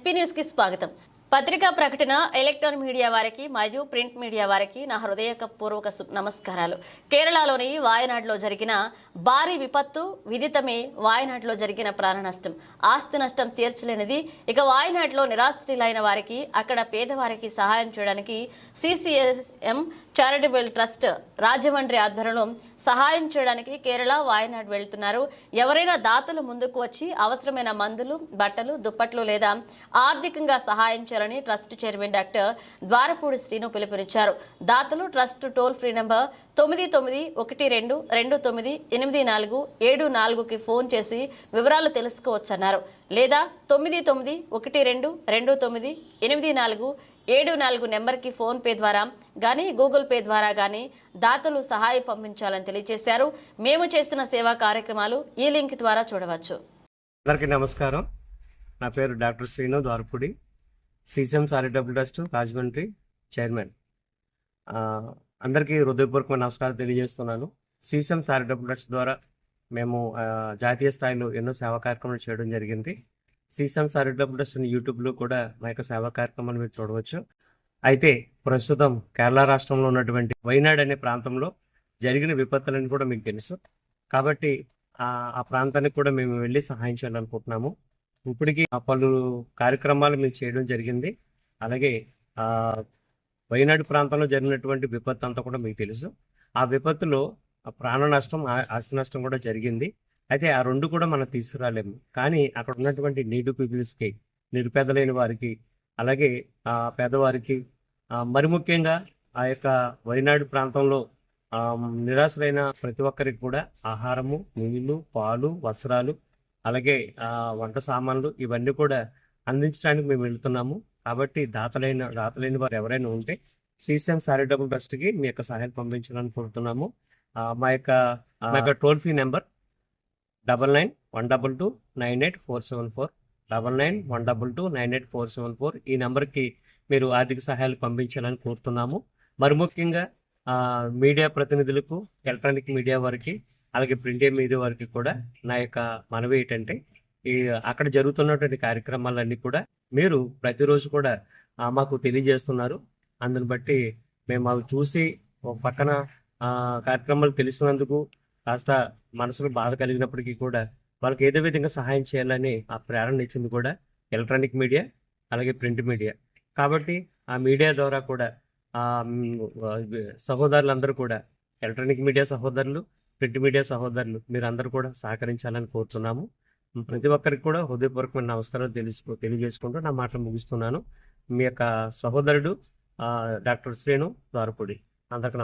SP న్యూస్కి స్వాగతం. పత్రికా ప్రకటన ఎలక్ట్రాన్ మీడియా వారికి మరియు ప్రింట్ మీడియా వారికి నా హృదయపూర్వక పూర్వక నమస్కారాలు. కేరళలోని వాయనాడులో జరిగిన భారీ విపత్తు విదితమే వాయనాడులో జరిగిన ప్రాణ నష్టం. ఆస్తి నష్టం తీర్చలేనిది. ఇక వాయనాడులో నిరాశ్రయులైన వారికి అక్కడ పేదవారికి సహాయం చేయడానికి సిసిఎస్ఎం చారిటబుల్ ట్రస్ట్ రాజమండ్రి ఆధ్వర్యంలో సహాయం చేయడానికి కేరళ వాయనాడ్ వెళ్తున్నారు. ఎవరైనా దాతలు ముందుకు వచ్చి అవసరమైన మందులు బట్టలు దుప్పట్లు లేదా ఆర్థికంగా సహాయం చేయాలని trust chairman doctor Dwarapudi Srinu పిలుపునిచ్చారు. దాతలు ట్రస్ట్ టోల్ ఫ్రీ నెంబర్ తొమ్మిది తొమ్మిది ఒకటి రెండు రెండు తొమ్మిది ఎనిమిది నాలుగు ఏడు నాలుగుకి ఫోన్ చేసి వివరాలు తెలుసుకోవచ్చన్నారు. లేదా తొమ్మిది తొమ్మిది ఒకటి రెండు రెండు తొమ్మిది ఎనిమిది నాలుగు ఏడు నాలుగు నెంబర్కి ఫోన్ పే ద్వారా కానీ గూగుల్ పే ద్వారా కానీ దాతలు సహాయం పంపించాలని తెలియజేశారు. మేము చేస్తున్న సేవా కార్యక్రమాలు ఈ లింక్ ద్వారా చూడవచ్చు. అందరికీ నమస్కారం. నా పేరు doctor Srinu Dwarapudi CCM charitable trust Rajahmundry chairman. అందరికీ హృదయపూర్వక నమస్కారం తెలియజేస్తున్నాను. సీసీఎం చారిటబుల్ ట్రస్ట్ ద్వారా మేము జాతీయ స్థాయిలో ఎన్నో సేవా కార్యక్రమాలు చేయడం జరిగింది. సీసీఎం చారిటబుల్ ట్రస్ట్ యూట్యూబ్లో కూడా మా యొక్క సేవా కార్యక్రమాలు మీరు చూడవచ్చు. అయితే ప్రస్తుతం కేరళ రాష్ట్రంలో ఉన్నటువంటి వైనాడ్ అనే ప్రాంతంలో జరిగిన విపత్తులని కూడా మీకు తెలుసు. కాబట్టి ఆ ఆ ప్రాంతానికి కూడా మేము వెళ్ళి సహాయం చేయాలనుకుంటున్నాము. ఇప్పటికీ పలు కార్యక్రమాలు మేము చేయడం జరిగింది. అలాగే వైనాడు ప్రాంతంలో జరిగినటువంటి విపత్తు అంతా కూడా మీకు తెలుసు. ఆ విపత్తులో ప్రాణ నష్టం ఆ- ఆస్తి నష్టం కూడా జరిగింది. అయితే ఆ రెండు కూడా మనం తీసుకురాలేము. కానీ అక్కడ ఉన్నటువంటి నీడు పీపుల్స్కి నిరుపేదలైన వారికి అలాగే ఆ పేదవారికి మరి ముఖ్యంగా ఆ యొక్క వైనాడు ప్రాంతంలో ఆ, నిరాశలైన ప్రతి ఒక్కరికి కూడా ఆహారము నీళ్ళు పాలు వస్త్రాలు అలాగే ఆ, వంట సామాన్లు ఇవన్నీ కూడా అందించడానికి మేము వెళ్తున్నాము. కాబట్టి దాతలైన దాతలైన వారు ఎవరైనా ఉంటే సీసీఎం చారిటబుల్ ట్రస్ట్కి మీ యొక్క సహాయం పంపించాలని కోరుతున్నాము. మా యొక్క మా యొక్క toll free number double nine one double two nine eight four seven four. Double nine one double two nine eight four seven four. ఈ నెంబర్కి మీరు ఆర్థిక సహాయాలు పంపించాలని కోరుతున్నాము. మరి ముఖ్యంగా మీడియా ప్రతినిధులకు ఎలక్ట్రానిక్ మీడియా వారికి అలాగే ప్రింట్ మీడియా వారికి కూడా నా యొక్క మనవి ఏంటంటే ఈ అక్కడ జరుగుతున్నటువంటి కార్యక్రమాలన్నీ కూడా మీరు ప్రతిరోజు కూడా మాకు తెలియజేస్తున్నారు. అందుని బట్టి మేము అవి చూసి పక్కన కార్యక్రమాలు తెలిసినందుకు కాస్త మనసులో బాధ కలిగినప్పటికీ కూడా వాళ్ళకి ఏదో విధంగా సహాయం చేయాలని ఆ ప్రేరణ ఇచ్చింది కూడా ఎలక్ట్రానిక్ మీడియా అలాగే ప్రింట్ మీడియా. కాబట్టి ఆ మీడియా ద్వారా కూడా ఆ సహోదరులందరూ కూడా ఎలక్ట్రానిక్ మీడియా సహోదరులు ప్రింట్ మీడియా సహోదరులు మీరందరూ కూడా సహకరించాలని కోరుతున్నాము ప్రతి ఒక్కరికి కూడా హృదయపూర్వకమైన నమస్కారాలు తెలుసుకో తెలియజేసుకుంటూ నా మాటలు ముగిస్తున్నాను. మీ యొక్క సహోదరుడు డాక్టర్ శ్రేణు ద్వారపూడి. అందరికి